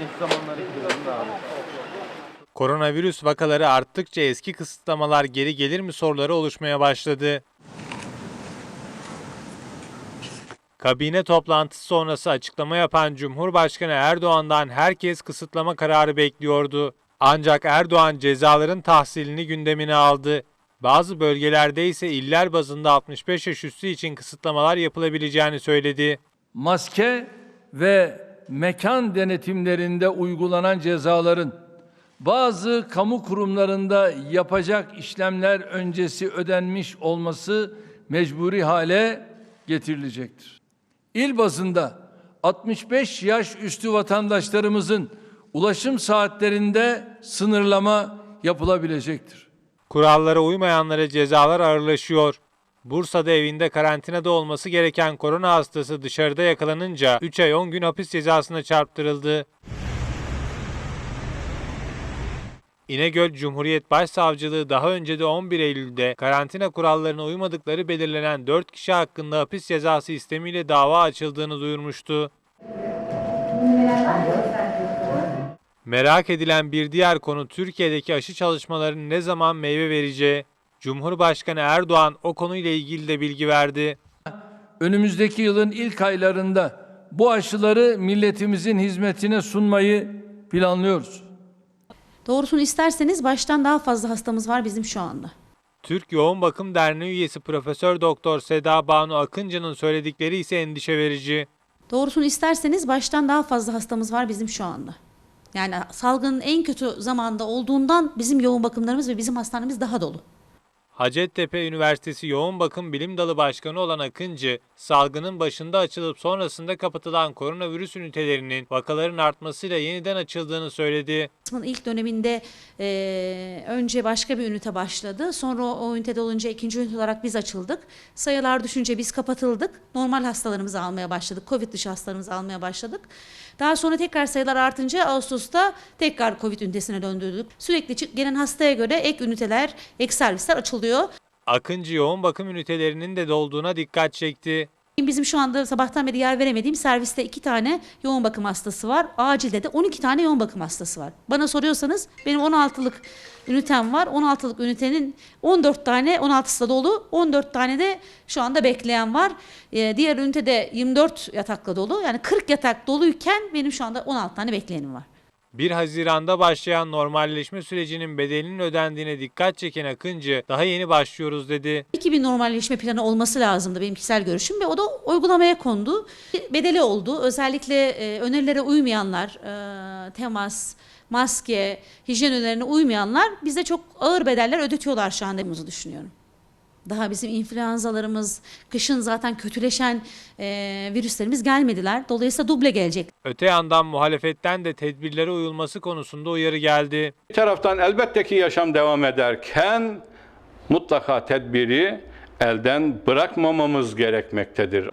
Eş zamanları gidiyorum da abi. Koronavirüs vakaları arttıkça eski kısıtlamalar geri gelir mi soruları oluşmaya başladı. Kabine toplantısı sonrası açıklama yapan Cumhurbaşkanı Erdoğan'dan herkes kısıtlama kararı bekliyordu. Ancak Erdoğan cezaların tahsilini gündemine aldı. Bazı bölgelerde ise iller bazında 65 yaş üstü için kısıtlamalar yapılabileceğini söyledi. maske ve mekan denetimlerinde uygulanan cezaların bazı kamu kurumlarında yapacak işlemler öncesi ödenmiş olması mecburi hale getirilecektir. İl bazında 65 yaş üstü vatandaşlarımızın ulaşım saatlerinde sınırlama yapılabilecektir. Kurallara uymayanlara cezalar ağırlaşıyor. Bursa'da evinde karantinada olması gereken korona hastası dışarıda yakalanınca 3 ay 10 gün hapis cezasına çarptırıldı. İnegöl Cumhuriyet Başsavcılığı daha önce de 11 Eylül'de karantina kurallarına uymadıkları belirlenen 4 kişi hakkında hapis cezası istemiyle dava açıldığını duyurmuştu. Merak edilen bir diğer konu Türkiye'deki aşı çalışmalarının ne zaman meyve vereceği. Cumhurbaşkanı Erdoğan o konuyla ilgili de bilgi verdi. önümüzdeki yılın ilk aylarında bu aşıları milletimizin hizmetine sunmayı planlıyoruz. Doğrusunu isterseniz baştan daha fazla hastamız var bizim şu anda. Türk Yoğun Bakım Derneği üyesi Profesör Doktor Seda Banu Akıncı'nın söyledikleri ise endişe verici. Doğrusunu isterseniz baştan daha fazla hastamız var bizim şu anda. Yani salgının en kötü zamanda olduğundan bizim yoğun bakımlarımız ve bizim hastanemiz daha dolu. Hacettepe Üniversitesi Yoğun Bakım Bilim Dalı Başkanı olan Akıncı, salgının başında açılıp sonrasında kapatılan koronavirüs ünitelerinin vakaların artmasıyla yeniden açıldığını söyledi. İlk döneminde eee, önce başka bir ünite başladı. Sonra o, o ünitede olunca ikinci ünite olarak biz açıldık. Sayılar düşünce biz kapatıldık. Normal hastalarımızı almaya başladık. Covid dışı hastalarımızı almaya başladık. Daha sonra tekrar sayılar artınca Ağustos'ta tekrar Covid ünitesine döndürdük. Sürekli gelen hastaya göre ek üniteler, ek servisler açılıyor. Akıncı yoğun bakım ünitelerinin de dolduğuna dikkat çekti. Bizim şu anda sabahtan beri yer veremediğim serviste iki tane yoğun bakım hastası var. Acilde de 12 tane yoğun bakım hastası var. Bana soruyorsanız benim 16'lık ünitem var. 16'lık ünitenin 14 tane 16'sı da dolu. 14 tane de şu anda bekleyen var. Ee, diğer ünitede 24 yatakla dolu. Yani 40 yatak doluyken benim şu anda 16 tane bekleyenim var. 1 Haziran'da başlayan normalleşme sürecinin bedelinin ödendiğine dikkat çeken Akıncı, daha yeni başlıyoruz dedi. 2000 normalleşme planı olması lazımdı benim kişisel görüşüm ve o da uygulamaya kondu. Bedeli oldu. Özellikle e, önerilere uymayanlar, e, temas, maske, hijyen önerilerine uymayanlar bize çok ağır bedeller ödetiyorlar şu anda bunu düşünüyorum. Daha bizim influenzalarımız, kışın zaten kötüleşen e, virüslerimiz gelmediler. Dolayısıyla duble gelecek. Öte yandan muhalefetten de tedbirlere uyulması konusunda uyarı geldi. Bir taraftan elbette ki yaşam devam ederken mutlaka tedbiri elden bırakmamamız gerekmektedir.